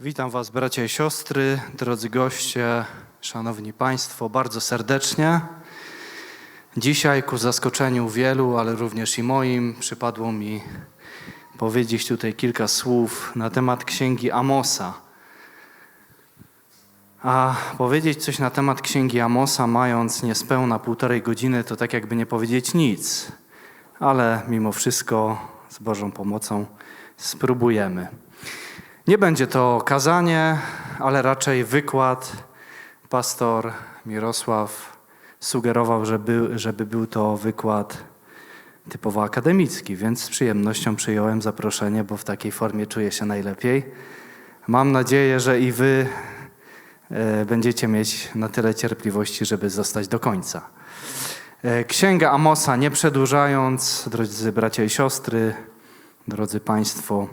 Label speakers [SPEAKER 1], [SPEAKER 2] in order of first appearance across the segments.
[SPEAKER 1] Witam Was, bracia i siostry, drodzy goście, szanowni Państwo, bardzo serdecznie. Dzisiaj, ku zaskoczeniu wielu, ale również i moim, przypadło mi powiedzieć tutaj kilka słów na temat księgi Amosa. A powiedzieć coś na temat księgi Amosa, mając niespełna półtorej godziny, to tak jakby nie powiedzieć nic. Ale mimo wszystko, z Bożą pomocą, spróbujemy. Nie będzie to kazanie, ale raczej wykład. Pastor Mirosław sugerował, żeby, żeby był to wykład typowo akademicki, więc z przyjemnością przyjąłem zaproszenie, bo w takiej formie czuję się najlepiej. Mam nadzieję, że i wy e, będziecie mieć na tyle cierpliwości, żeby zostać do końca. E, Księga Amosa, nie przedłużając, drodzy bracia i siostry, drodzy Państwo,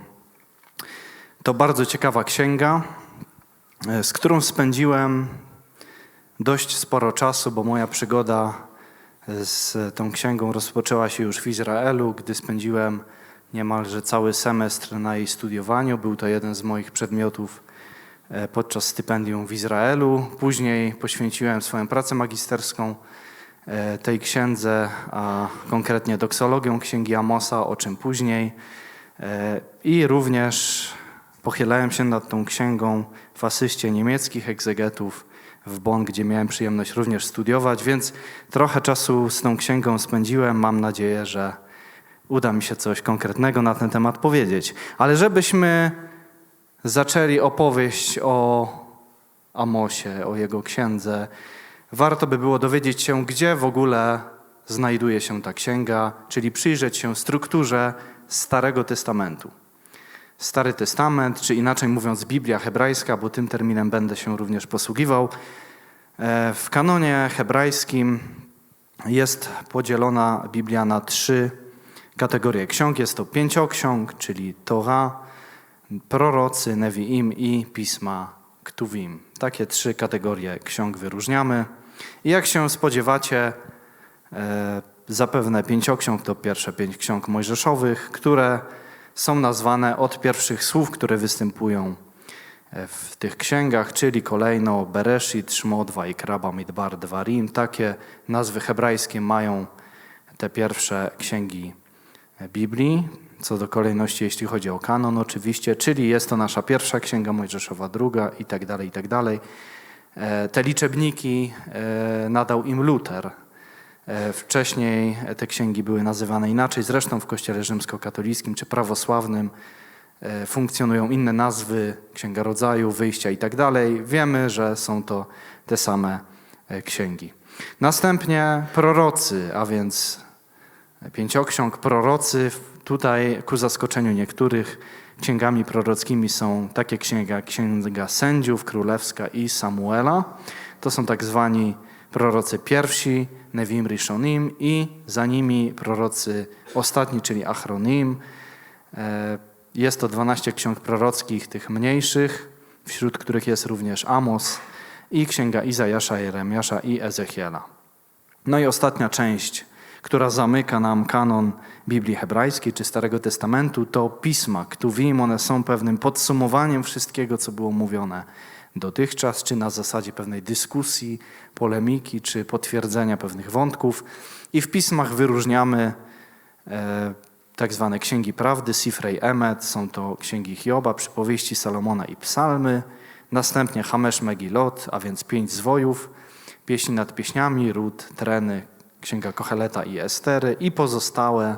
[SPEAKER 1] to bardzo ciekawa księga, e, z którą spędziłem dość sporo czasu, bo moja przygoda z tą księgą rozpoczęła się już w Izraelu, gdy spędziłem niemalże cały semestr na jej studiowaniu. Był to jeden z moich przedmiotów e, podczas stypendium w Izraelu. Później poświęciłem swoją pracę magisterską e, tej księdze, a konkretnie doksologią księgi Amosa, o czym później. I również Pochylałem się nad tą księgą w asyście niemieckich egzegetów w Bonn, gdzie miałem przyjemność również studiować, więc trochę czasu z tą księgą spędziłem. Mam nadzieję, że uda mi się coś konkretnego na ten temat powiedzieć. Ale żebyśmy zaczęli opowieść o Amosie, o jego księdze, warto by było dowiedzieć się, gdzie w ogóle znajduje się ta księga, czyli przyjrzeć się strukturze Starego Testamentu. Stary Testament, czy inaczej mówiąc Biblia hebrajska, bo tym terminem będę się również posługiwał. E, W kanonie hebrajskim jest podzielona Biblia na trzy kategorie ksiąg. Jest to pięcioksiąg, czyli Torah, prorocy, Neviim i pisma Ktuvim. Takie trzy kategorie ksiąg wyróżniamy. I jak się spodziewacie, e, zapewne pięcioksiąg to pierwsze pięć ksiąg mojżeszowych, które są nazwane od pierwszych słów, które występują e, w tych księgach, czyli kolejno Bereshit, Shmot, Vajkra, Bamidbar, Dvarim. Takie nazwy hebrajskie mają te pierwsze księgi Biblii. Co do kolejności, jeśli chodzi o kanon oczywiście, czyli jest to nasza pierwsza księga Mojżeszowa, druga i tak dalej, i tak dalej. E, Te liczebniki e, nadał im Luter, E, Wcześniej te księgi były nazywane inaczej, zresztą w kościele rzymskokatolickim czy prawosławnym e, funkcjonują inne nazwy, Księga Rodzaju, Wyjścia i tak. Wiemy, że są to te same e, księgi. Następnie prorocy, a więc pięcioksiąg prorocy. Tutaj ku zaskoczeniu niektórych księgami prorockimi są takie księgi jak Księga Sędziów, Królewska i Samuela. To są tak zwani prorocy pierwsi, Nevim Rishonim i za nimi prorocy ostatni, czyli Achronim. E, Jest to 12 ksiąg prorockich, tych mniejszych, wśród których jest również Amos i księga Izajasza, Jeremiasza i Ezechiela. No i ostatnia część, która zamyka nam kanon Biblii hebrajskiej czy Starego Testamentu, to pisma, Ktuvim. One są pewnym podsumowaniem wszystkiego, co było mówione dotychczas, czy na zasadzie pewnej dyskusji, polemiki, czy potwierdzenia pewnych wątków. I w pismach wyróżniamy e, tak zwane księgi prawdy, Sifrej Emet, są to księgi Hioba, przypowieści Salomona i psalmy, następnie Hamesz Megilot, a więc pięć zwojów, pieśni nad pieśniami, ród, treny, księga Kocheleta i Estery i pozostałe,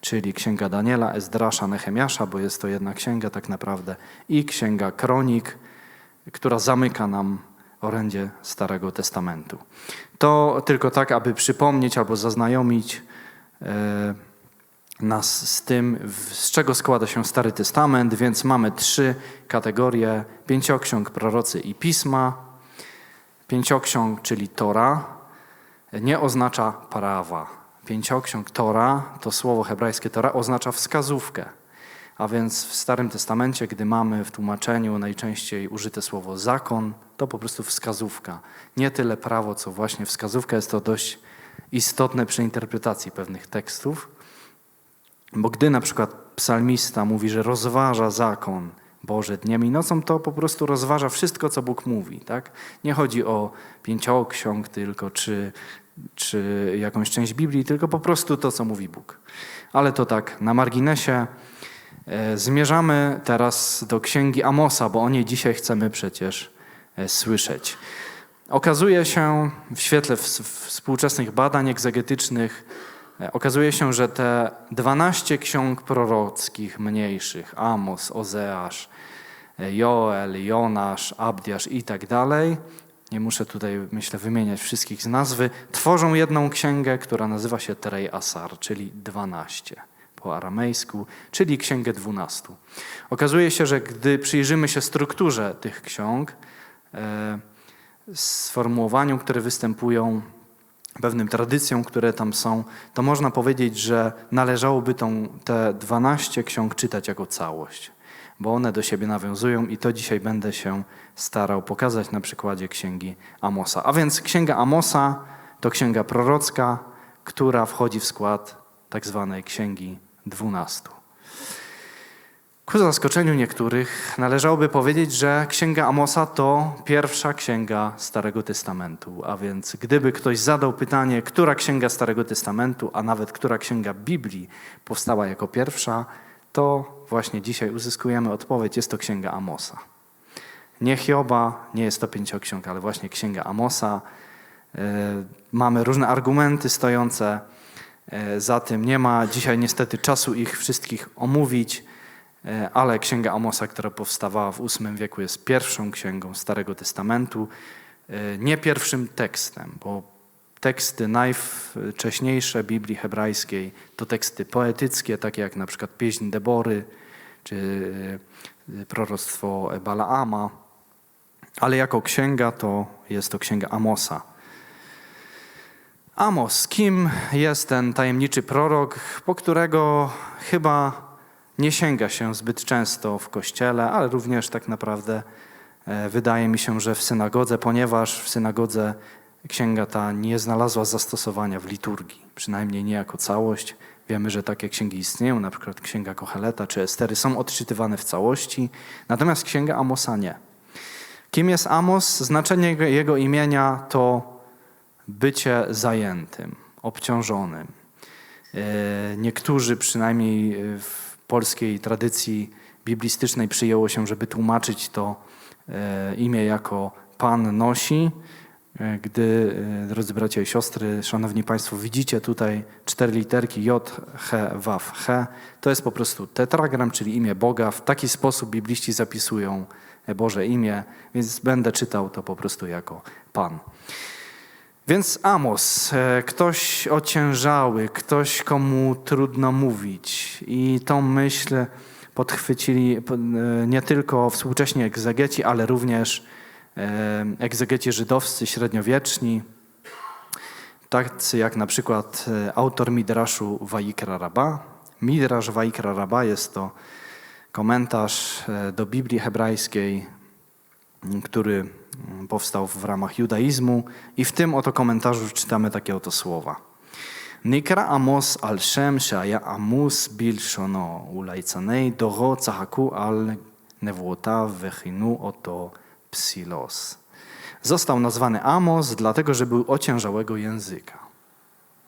[SPEAKER 1] czyli księga Daniela, Ezdrasza, Nehemiasza, bo jest to jedna księga tak naprawdę, i księga Kronik, która zamyka nam orędzie Starego Testamentu. To tylko tak, aby przypomnieć albo zaznajomić e, nas z tym, z czego składa się Stary Testament, więc mamy trzy kategorie: pięcioksiąg, prorocy i pisma. Pięcioksiąg, czyli Tora, nie oznacza prawa. Pięcioksiąg Tora, to słowo hebrajskie Tora, oznacza wskazówkę. A więc w Starym Testamencie, gdy mamy w tłumaczeniu najczęściej użyte słowo zakon, to po prostu wskazówka. Nie tyle prawo, co właśnie wskazówka. Jest to dość istotne przy interpretacji pewnych tekstów. Bo gdy na przykład psalmista mówi, że rozważa zakon Boże dniem i nocą, to po prostu rozważa wszystko, co Bóg mówi. Tak? Nie chodzi o pięcioksiąg tylko, czy, czy jakąś część Biblii, tylko po prostu to, co mówi Bóg. Ale to tak, na marginesie. E, zmierzamy teraz do księgi Amosa, bo o niej dzisiaj chcemy przecież e, słyszeć. Okazuje się w świetle współczesnych badań egzegetycznych, e, okazuje się, że te 12 ksiąg prorockich mniejszych, Amos, Ozeasz, Joel, Jonasz, Abdiasz i tak dalej, nie muszę tutaj, myślę, wymieniać wszystkich z nazwy, tworzą jedną księgę, która nazywa się Terej Asar, czyli 12 po aramejsku, czyli księgę 12. Okazuje się, że gdy przyjrzymy się strukturze tych ksiąg, e, sformułowaniom, które występują, pewnym tradycjom, które tam są, to można powiedzieć, że należałoby tą, te 12 ksiąg czytać jako całość, bo one do siebie nawiązują i to dzisiaj będę się starał pokazać na przykładzie księgi Amosa. A więc księga Amosa to księga prorocka, która wchodzi w skład tak zwanej księgi 12. Ku zaskoczeniu niektórych należałoby powiedzieć, że Księga Amosa to pierwsza księga Starego Testamentu. A więc gdyby ktoś zadał pytanie, która księga Starego Testamentu, a nawet która księga Biblii powstała jako pierwsza, to właśnie dzisiaj uzyskujemy odpowiedź, jest to Księga Amosa. Nie Hioba, nie jest to pięcioksiąg, ale właśnie Księga Amosa. E, mamy różne argumenty stojące za tym. Nie ma dzisiaj niestety czasu ich wszystkich omówić. E, ale Księga Amosa, która powstawała w VIII wieku, jest pierwszą księgą Starego Testamentu, e, nie pierwszym tekstem, bo teksty najwcześniejsze Biblii hebrajskiej to teksty poetyckie, takie jak na przykład Pieśń Debory czy e, proroctwo Balaama, ale jako księga to jest to księga Amosa. Amos, kim jest ten tajemniczy prorok, po którego chyba nie sięga się zbyt często w kościele, ale również tak naprawdę e, wydaje mi się, że w synagodze, ponieważ w synagodze księga ta nie znalazła zastosowania w liturgii, przynajmniej nie jako całość. Wiemy, że takie księgi istnieją, na przykład księga Kocheleta czy Estery są odczytywane w całości, natomiast księga Amosa nie. Kim jest Amos? Znaczenie jego, jego imienia to bycie zajętym, obciążonym. E, niektórzy przynajmniej w polskiej tradycji biblistycznej przyjęło się, żeby tłumaczyć to e, imię jako Pan nosi. E, gdy, e, drodzy bracia i siostry, szanowni państwo, widzicie tutaj cztery literki J, H, Waf, H, to jest po prostu tetragram, czyli imię Boga. W taki sposób bibliści zapisują Boże imię, więc będę czytał to po prostu jako Pan. Więc Amos, e, ktoś ociężały, ktoś komu trudno mówić. I tą myśl podchwycili e, nie tylko współcześni egzegeci, ale również e, egzegeci żydowscy średniowieczni, tacy jak na przykład autor Midraszu Wajikra Rabba. Midrasz Wajikra Rabba jest to komentarz do Biblii hebrajskiej, który powstał w ramach judaizmu i w tym oto komentarzu czytamy takie oto słowa. Nikra Amos al Shem shaya Amus bil shono ulajcanej dogo cahaku al nevłota vechinu oto psilos. Został nazwany Amos dlatego, że był ociężałego języka.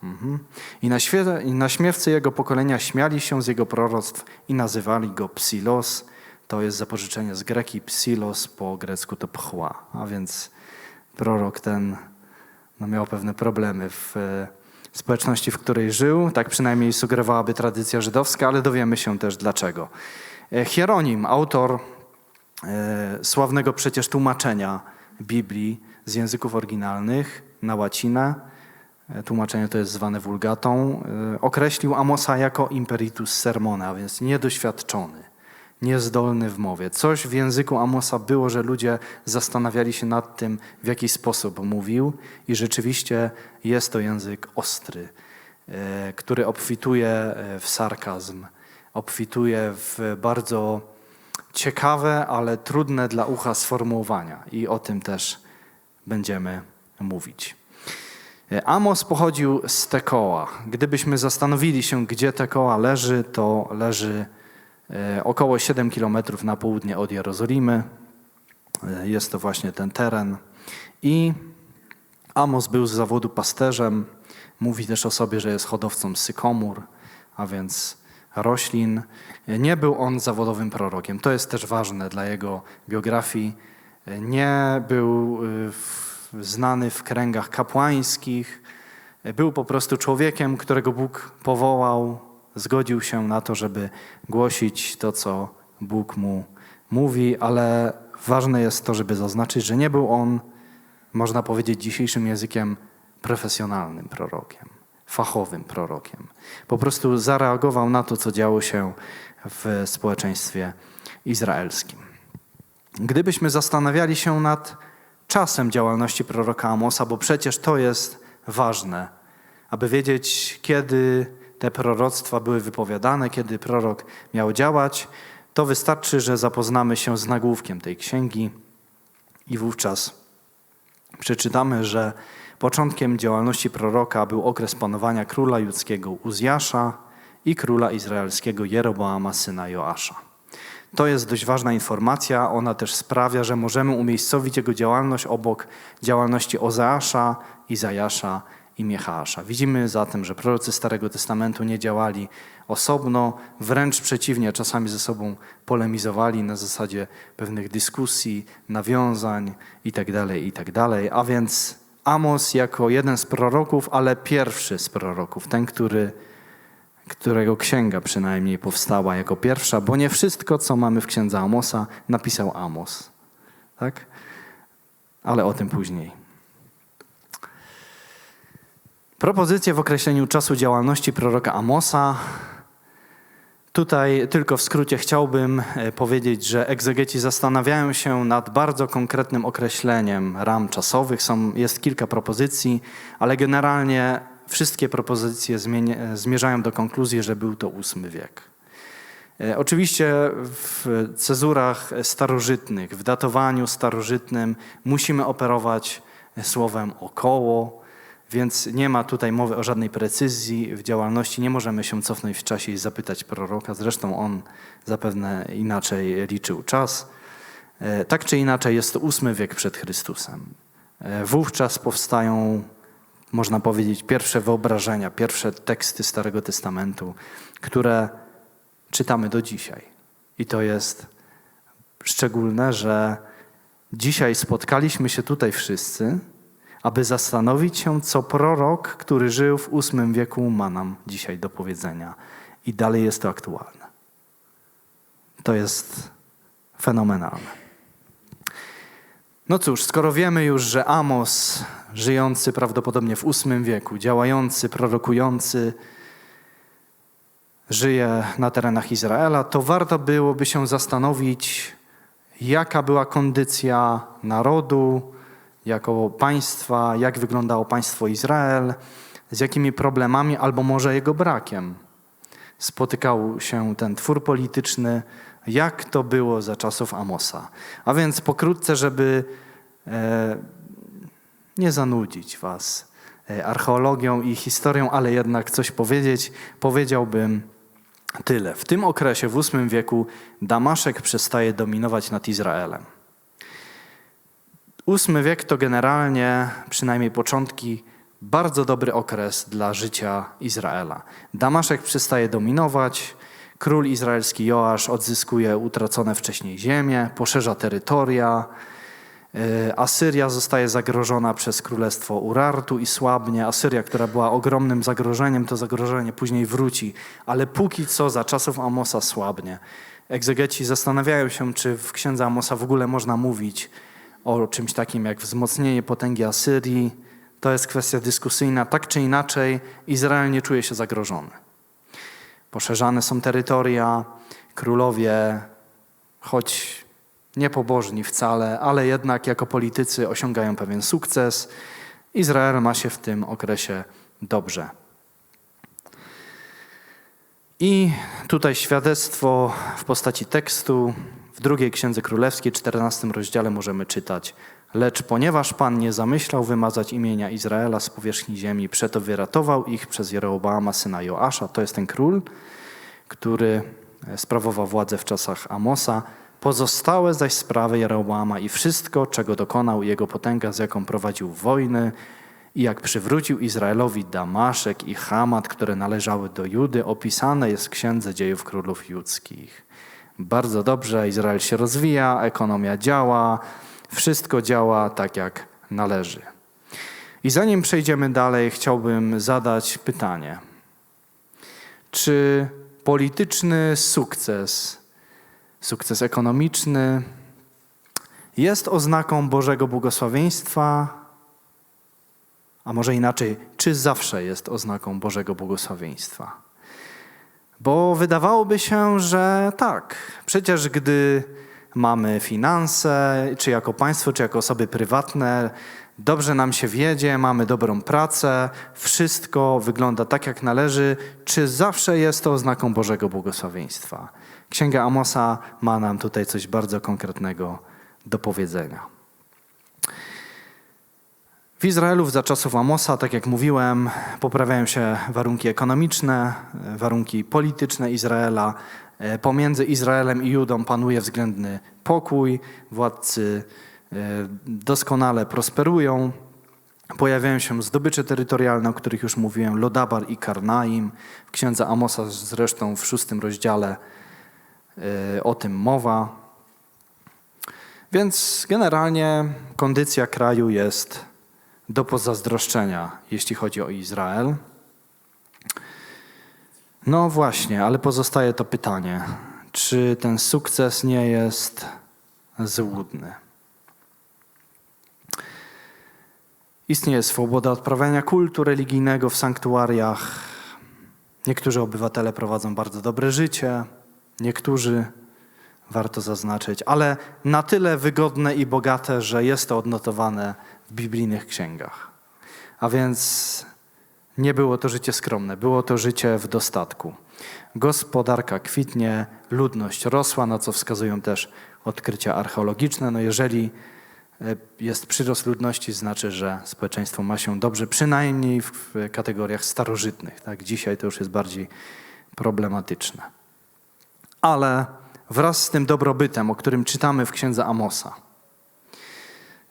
[SPEAKER 1] Mhm. I, na I naśmiewcy jego pokolenia śmiali się z jego proroctw i nazywali go psilos, to jest zapożyczenie z greki psilos, po grecku to pchła, a więc prorok ten no, miał pewne problemy w e, społeczności, w której żył. Tak przynajmniej sugerowałaby tradycja żydowska, ale dowiemy się też dlaczego. E, Hieronim, autor e, sławnego przecież tłumaczenia Biblii z języków oryginalnych na łacinę, tłumaczenie to jest zwane wulgatą, określił Amosa jako imperitus sermona, a więc niedoświadczony niezdolny w mowie. Coś w języku Amosa było, że ludzie zastanawiali się nad tym, w jaki sposób mówił, i rzeczywiście jest to język ostry, e, który obfituje e, w sarkazm, obfituje w bardzo ciekawe, ale trudne dla ucha sformułowania, i o tym też będziemy mówić. E, Amos pochodził z Tekoa. Gdybyśmy zastanowili się, gdzie Tekoa leży, to leży około 7 kilometrów na południe od Jerozolimy. E, Jest to właśnie ten teren. I Amos był z zawodu pasterzem. Mówi też o sobie, że jest hodowcą sykomur, a więc roślin. Nie był on zawodowym prorokiem. To jest też ważne dla jego biografii. Nie był znany w kręgach kapłańskich. Był po prostu człowiekiem, którego Bóg powołał, zgodził się na to, żeby głosić to, co Bóg mu mówi, ale ważne jest to, żeby zaznaczyć, że nie był on, można powiedzieć dzisiejszym językiem, profesjonalnym prorokiem, fachowym prorokiem. Po prostu zareagował na to, co działo się w społeczeństwie izraelskim. Gdybyśmy zastanawiali się nad czasem działalności proroka Amosa, bo przecież to jest ważne, aby wiedzieć, kiedy te proroctwa były wypowiadane, kiedy prorok miał działać, to wystarczy, że zapoznamy się z nagłówkiem tej księgi i wówczas przeczytamy, że początkiem działalności proroka był okres panowania króla judzkiego Uzjasza i króla izraelskiego Jeroboama, syna Joasza. To jest dość ważna informacja. Ona też sprawia, że możemy umiejscowić jego działalność obok działalności Ozeasza, Izajasza i Michała. Widzimy zatem, że prorocy Starego Testamentu nie działali osobno, wręcz przeciwnie, czasami ze sobą polemizowali na zasadzie pewnych dyskusji, nawiązań itd., itd. A więc Amos jako jeden z proroków, ale pierwszy z proroków, ten, który którego księga przynajmniej powstała jako pierwsza, bo nie wszystko, co mamy w księdze Amosa, napisał Amos. Tak? Ale o tym później. Propozycje w określeniu czasu działalności proroka Amosa. Tutaj tylko w skrócie chciałbym e, powiedzieć, że egzegeci zastanawiają się nad bardzo konkretnym określeniem ram czasowych. Są, jest kilka propozycji, ale generalnie wszystkie propozycje e, zmierzają do konkluzji, że był to VIII wiek. E, Oczywiście w cezurach starożytnych, w datowaniu starożytnym musimy operować słowem około, więc nie ma tutaj mowy o żadnej precyzji w działalności. Nie możemy się cofnąć w czasie i zapytać proroka. Zresztą on zapewne inaczej liczył czas. E, Tak czy inaczej jest to ósmy wiek przed Chrystusem. E, Wówczas powstają, można powiedzieć, pierwsze wyobrażenia, pierwsze teksty Starego Testamentu, które czytamy do dzisiaj. I to jest szczególne, że dzisiaj spotkaliśmy się tutaj wszyscy, aby zastanowić się, co prorok, który żył w VIII wieku, ma nam dzisiaj do powiedzenia. I dalej jest to aktualne. To jest fenomenalne. No cóż, skoro wiemy już, że Amos, żyjący prawdopodobnie w VIII wieku, działający, prorokujący, żyje na terenach Izraela, to warto byłoby się zastanowić, jaka była kondycja narodu, jako państwa, jak wyglądało państwo Izrael, z jakimi problemami albo może jego brakiem spotykał się ten twór polityczny, jak to było za czasów Amosa. A więc pokrótce, żeby e, nie zanudzić was e, archeologią i historią, ale jednak coś powiedzieć, powiedziałbym tyle. W tym okresie, w VIII wieku, Damaszek przestaje dominować nad Izraelem. VIII wiek to generalnie, przynajmniej początki, bardzo dobry okres dla życia Izraela. Damaszek przestaje dominować, król izraelski Joasz odzyskuje utracone wcześniej ziemie, poszerza terytoria, E, Asyria zostaje zagrożona przez królestwo Urartu i słabnie. Asyria, która była ogromnym zagrożeniem, to zagrożenie później wróci, ale póki co za czasów Amosa słabnie. Egzegeci zastanawiają się, czy w księdze Amosa w ogóle można mówić o czymś takim jak wzmocnienie potęgi Asyrii. To jest kwestia dyskusyjna. Tak czy inaczej, Izrael nie czuje się zagrożony. Poszerzane są terytoria, królowie, choć niepobożni wcale, ale jednak jako politycy osiągają pewien sukces. Izrael ma się w tym okresie dobrze. I tutaj świadectwo w postaci tekstu drugiej Księdze Królewskiej, 14 rozdziale możemy czytać Lecz ponieważ Pan nie zamyślał wymazać imienia Izraela z powierzchni ziemi, przeto wyratował ich przez Jeroboama syna Joasza, to jest ten król, który e, sprawował władzę w czasach Amosa. Pozostałe zaś sprawy Jeroboama i wszystko, czego dokonał jego potęga, z jaką prowadził wojny i jak przywrócił Izraelowi Damaszek i Hamat, które należały do Judy, opisane jest w Księdze Dziejów Królów Judzkich. Bardzo dobrze, Izrael się rozwija, ekonomia działa, wszystko działa tak jak należy. I zanim przejdziemy dalej, chciałbym zadać pytanie. Czy polityczny sukces, sukces ekonomiczny jest oznaką Bożego błogosławieństwa? A może inaczej, czy zawsze jest oznaką Bożego błogosławieństwa? Bo wydawałoby się, że tak. Przecież gdy mamy finanse, czy jako państwo, czy jako osoby prywatne, dobrze nam się wiedzie, mamy dobrą pracę, wszystko wygląda tak, jak należy, czy zawsze jest to oznaką Bożego błogosławieństwa? Księga Amosa ma nam tutaj coś bardzo konkretnego do powiedzenia. W Izraelu za czasów Amosa, tak jak mówiłem, poprawiają się warunki ekonomiczne, warunki polityczne Izraela. Pomiędzy Izraelem i Judą panuje względny pokój, władcy e, doskonale prosperują. Pojawiają się zdobycze terytorialne, o których już mówiłem, Lodabar i Karnaim. W księdze Amosa zresztą w szóstym rozdziale e, o tym mowa. Więc generalnie kondycja kraju jest do pozazdroszczenia, jeśli chodzi o Izrael. No właśnie, ale pozostaje to pytanie, czy ten sukces nie jest złudny? Istnieje swoboda odprawiania kultu religijnego w sanktuariach. Niektórzy obywatele prowadzą bardzo dobre życie, niektórzy, warto zaznaczyć, ale na tyle wygodne i bogate, że jest to odnotowane w biblijnych księgach. A więc nie było to życie skromne, było to życie w dostatku. Gospodarka kwitnie, ludność rosła, na co wskazują też odkrycia archeologiczne. No jeżeli e, jest przyrost ludności, znaczy, że społeczeństwo ma się dobrze, przynajmniej w kategoriach starożytnych. Tak? Dzisiaj to już jest bardziej problematyczne. Ale wraz z tym dobrobytem, o którym czytamy w księdze Amosa,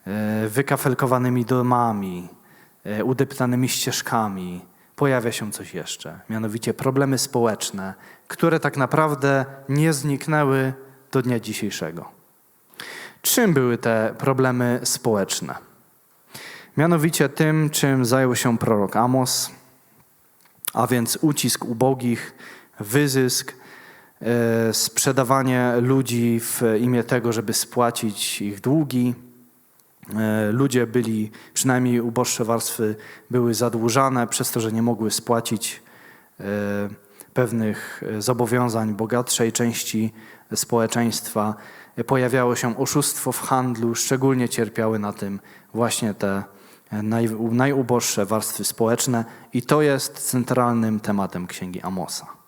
[SPEAKER 1] E, wykafelkowanymi domami, e, udeptanymi ścieżkami, pojawia się coś jeszcze, mianowicie problemy społeczne, które tak naprawdę nie zniknęły do dnia dzisiejszego. Czym były te problemy społeczne? Mianowicie tym, czym zajął się prorok Amos, a więc ucisk ubogich, wyzysk, sprzedawanie ludzi w imię tego, żeby spłacić ich długi, E, ludzie byli, przynajmniej uboższe warstwy, były zadłużane przez to, że nie mogły spłacić e, pewnych zobowiązań bogatszej części społeczeństwa. Pojawiało się oszustwo w handlu, szczególnie cierpiały na tym właśnie te naj, najuboższe warstwy społeczne i to jest centralnym tematem księgi Amosa.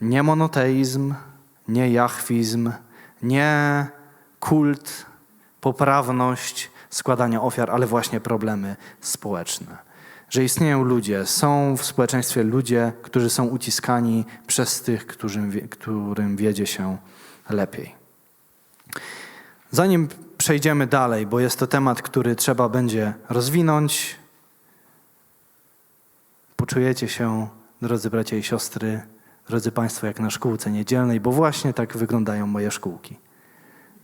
[SPEAKER 1] Nie monoteizm, nie jachwizm, nie kult poprawność składania ofiar, ale właśnie problemy społeczne. Że istnieją ludzie, są w społeczeństwie ludzie, którzy są uciskani przez tych, którym, którym wiedzie się lepiej. Zanim przejdziemy dalej, bo jest to temat, który trzeba będzie rozwinąć, poczujecie się, drodzy bracia i siostry, drodzy Państwo, jak na szkółce niedzielnej, bo właśnie tak wyglądają moje szkółki.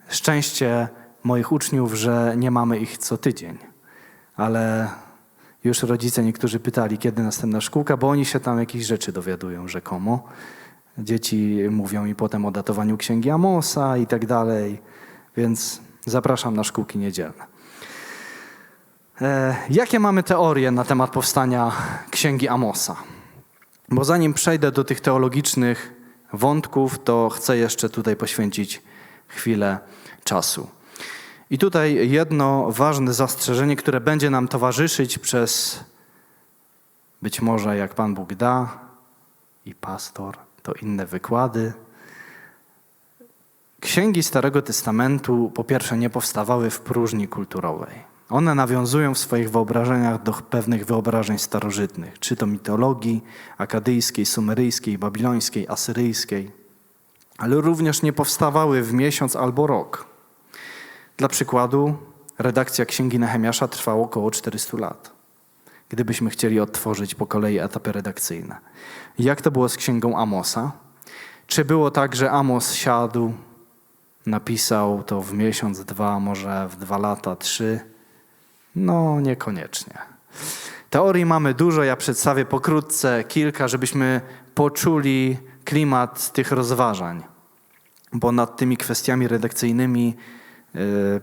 [SPEAKER 1] Szczęście moich uczniów, że nie mamy ich co tydzień, ale już rodzice niektórzy pytali, kiedy następna szkółka, bo oni się tam jakieś rzeczy dowiadują rzekomo. Dzieci mówią mi potem o datowaniu księgi Amosa i tak dalej, więc zapraszam na szkółki niedzielne. E, jakie mamy teorie na temat powstania księgi Amosa? Bo zanim przejdę do tych teologicznych wątków, to chcę jeszcze tutaj poświęcić chwilę czasu. I tutaj jedno ważne zastrzeżenie, które będzie nam towarzyszyć przez być może jak Pan Bóg da i pastor, to inne wykłady. Księgi Starego Testamentu po pierwsze nie powstawały w próżni kulturowej. One nawiązują w swoich wyobrażeniach do pewnych wyobrażeń starożytnych, czy to mitologii akadyjskiej, sumeryjskiej, babilońskiej, asyryjskiej. ale również nie powstawały w miesiąc albo rok. Dla przykładu, redakcja Księgi Nehemiasza trwała około 400 lat, gdybyśmy chcieli odtworzyć po kolei etapy redakcyjne. Jak to było z Księgą Amosa? Czy było tak, że Amos siadł, napisał to w miesiąc, dwa, może w dwa lata, trzy? No, niekoniecznie. Teorii mamy dużo, ja przedstawię pokrótce kilka, żebyśmy poczuli klimat tych rozważań, bo nad tymi kwestiami redakcyjnymi yy,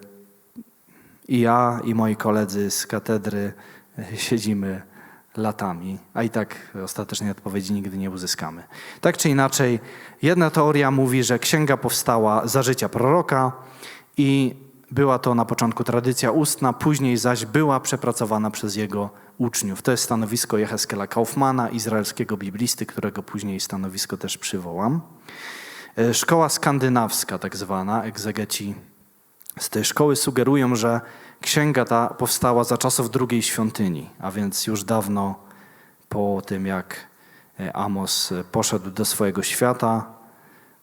[SPEAKER 1] i ja, i moi koledzy z katedry yy, siedzimy latami, a i tak ostatecznej odpowiedzi nigdy nie uzyskamy. Tak czy inaczej, jedna teoria mówi, że księga powstała za życia proroka i była to na początku tradycja ustna, później zaś była przepracowana przez jego uczniów. To jest stanowisko Jeheskela Kaufmana, izraelskiego biblisty, którego później stanowisko też przywołam. E, szkoła skandynawska, tak zwana, egzegeci z tej szkoły sugerują, że księga ta powstała za czasów drugiej świątyni, a więc już dawno po tym, jak e, Amos poszedł do swojego świata.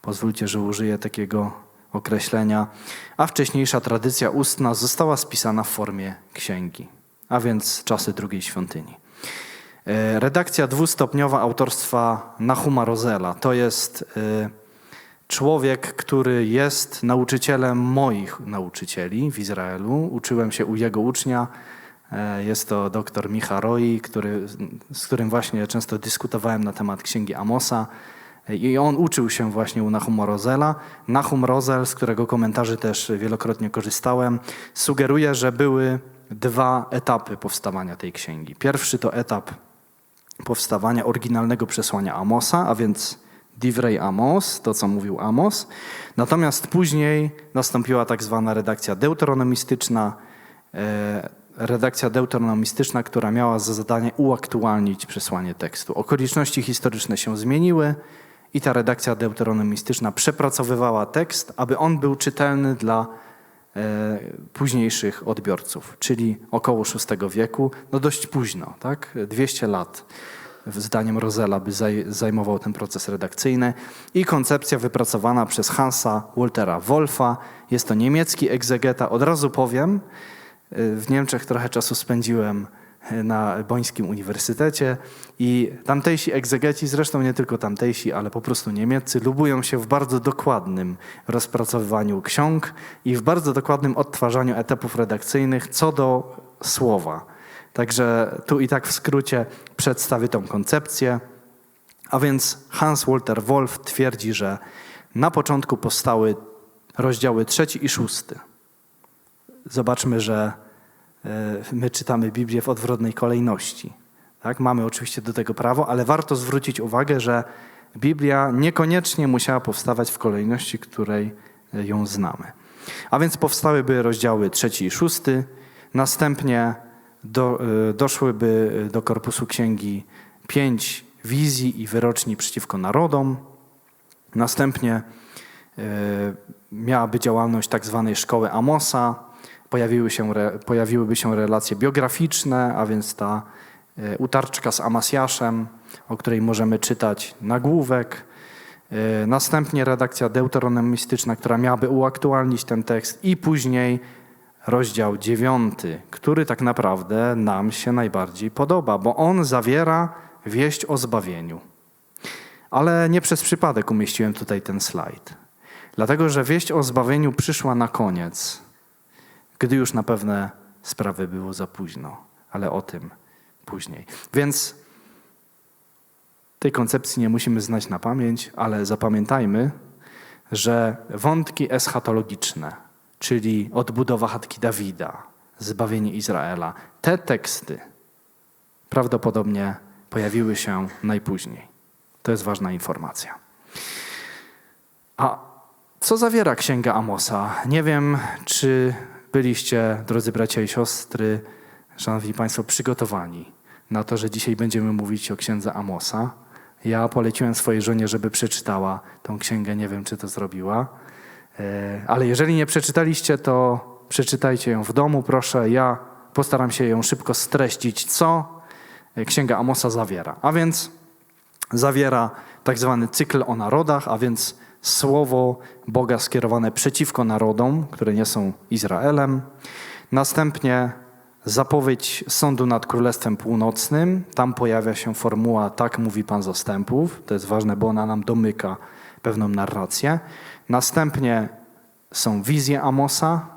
[SPEAKER 1] Pozwólcie, że użyję takiego określenia, a wcześniejsza tradycja ustna została spisana w formie księgi, a więc czasy drugiej świątyni. E, redakcja dwustopniowa autorstwa Nahuma Rozela to jest e, człowiek, który jest nauczycielem moich nauczycieli w Izraelu. Uczyłem się u jego ucznia. E, jest to dr Micha Roi, który, z którym właśnie często dyskutowałem na temat księgi Amosa. I on uczył się właśnie u Nahum Rozela. Nahum Rozel, z którego komentarzy też wielokrotnie korzystałem, sugeruje, że były dwa etapy powstawania tej księgi. Pierwszy to etap powstawania oryginalnego przesłania Amosa, a więc Divrei Amos, to co mówił Amos. Natomiast później nastąpiła tak zwana redakcja deuteronomistyczna, e, redakcja deuteronomistyczna, która miała za zadanie uaktualnić przesłanie tekstu. Okoliczności historyczne się zmieniły, i ta redakcja deuteronomistyczna przepracowywała tekst, aby on był czytelny dla e, późniejszych odbiorców, czyli około VI wieku, no dość późno, tak? 200 lat zdaniem Rozela by zaj, zajmował ten proces redakcyjny i koncepcja wypracowana przez Hansa Waltera Wolfa. Jest to niemiecki egzegeta. Od razu powiem, e, w Niemczech trochę czasu spędziłem na Bońskim Uniwersytecie i tamtejsi egzegeci, zresztą nie tylko tamtejsi, ale po prostu niemieccy, lubują się w bardzo dokładnym rozpracowywaniu ksiąg i w bardzo dokładnym odtwarzaniu etapów redakcyjnych co do słowa. Także tu i tak w skrócie przedstawię tą koncepcję. A więc Hans Walter Wolf twierdzi, że na początku powstały rozdziały trzeci i szósty. Zobaczmy, że my czytamy Biblię w odwrotnej kolejności. Tak? Mamy oczywiście do tego prawo, ale warto zwrócić uwagę, że Biblia niekoniecznie musiała powstawać w kolejności, której e, ją znamy. A więc powstałyby rozdziały trzeci i szósty, następnie do, e, doszłyby do korpusu księgi pięć wizji i wyroczni przeciwko narodom. Następnie miałaby działalność tak zwanej szkoły Amosa, pojawiły się, pojawiłyby się relacje biograficzne, a więc ta e, utarczka z Amasjaszem, o której możemy czytać nagłówek. E, następnie redakcja deuteronomistyczna, która miałaby uaktualnić ten tekst i później rozdział dziewiąty, który tak naprawdę nam się najbardziej podoba, bo on zawiera wieść o zbawieniu. Ale nie przez przypadek umieściłem tutaj ten slajd. Dlatego, że wieść o zbawieniu przyszła na koniec gdy już na pewne sprawy było za późno, ale o tym później. Więc tej koncepcji nie musimy znać na pamięć, ale zapamiętajmy, że wątki eschatologiczne, czyli odbudowa chatki Dawida, zbawienie Izraela, te teksty prawdopodobnie pojawiły się najpóźniej. To jest ważna informacja. A co zawiera księga Amosa? Nie wiem, czy byliście, drodzy bracia i siostry, szanowni państwo, przygotowani na to, że dzisiaj będziemy mówić o księdze Amosa. Ja poleciłem swojej żonie, żeby przeczytała tą księgę. Nie wiem, czy to zrobiła. E, ale jeżeli nie przeczytaliście, to przeczytajcie ją w domu, proszę. Ja postaram się ją szybko streścić, co księga Amosa zawiera. A więc zawiera tak zwany cykl o narodach, a więc słowo Boga skierowane przeciwko narodom, które nie są Izraelem. Następnie zapowiedź sądu nad Królestwem Północnym. Tam pojawia się formuła tak mówi Pan zastępów. To jest ważne, bo ona nam domyka pewną narrację. Następnie są wizje Amosa,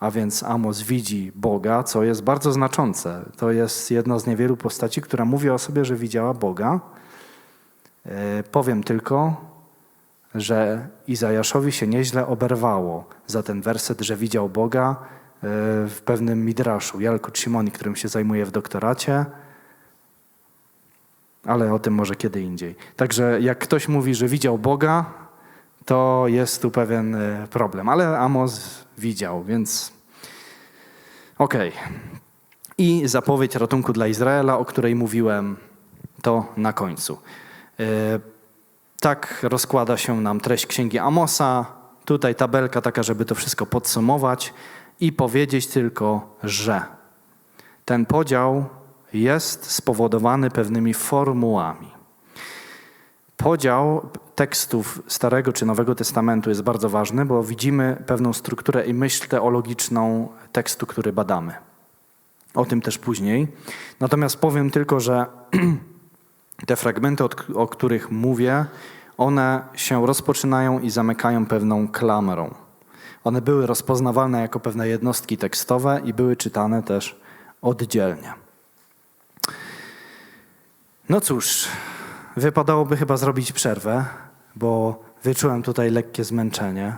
[SPEAKER 1] a więc Amos widzi Boga, co jest bardzo znaczące. To jest jedna z niewielu postaci, która mówi o sobie, że widziała Boga. E, Powiem tylko, że Izajaszowi się nieźle oberwało za ten werset, że widział Boga e, w pewnym midraszu, Jalkut Shimoni, którym się zajmuje w doktoracie, ale o tym może kiedy indziej. Także jak ktoś mówi, że widział Boga, to jest tu pewien e, problem, ale Amos widział, więc okej. I zapowiedź ratunku dla Izraela, o której mówiłem, to na końcu. Tak rozkłada się nam treść księgi Amosa. Tutaj tabelka taka, żeby to wszystko podsumować i powiedzieć tylko, że ten podział jest spowodowany pewnymi formułami. Podział tekstów Starego czy Nowego Testamentu jest bardzo ważny, bo widzimy pewną strukturę i myśl teologiczną tekstu, który badamy. O tym też później. Natomiast powiem tylko, że te fragmenty, o których mówię, one się rozpoczynają i zamykają pewną klamrą. One były rozpoznawalne jako pewne jednostki tekstowe i były czytane też oddzielnie. No cóż, wypadałoby chyba zrobić przerwę, bo wyczułem tutaj lekkie zmęczenie.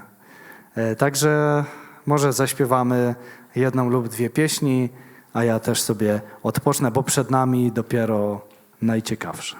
[SPEAKER 1] E, Także może zaśpiewamy jedną lub dwie pieśni, a ja też sobie odpocznę, bo przed nami dopiero najciekawsze.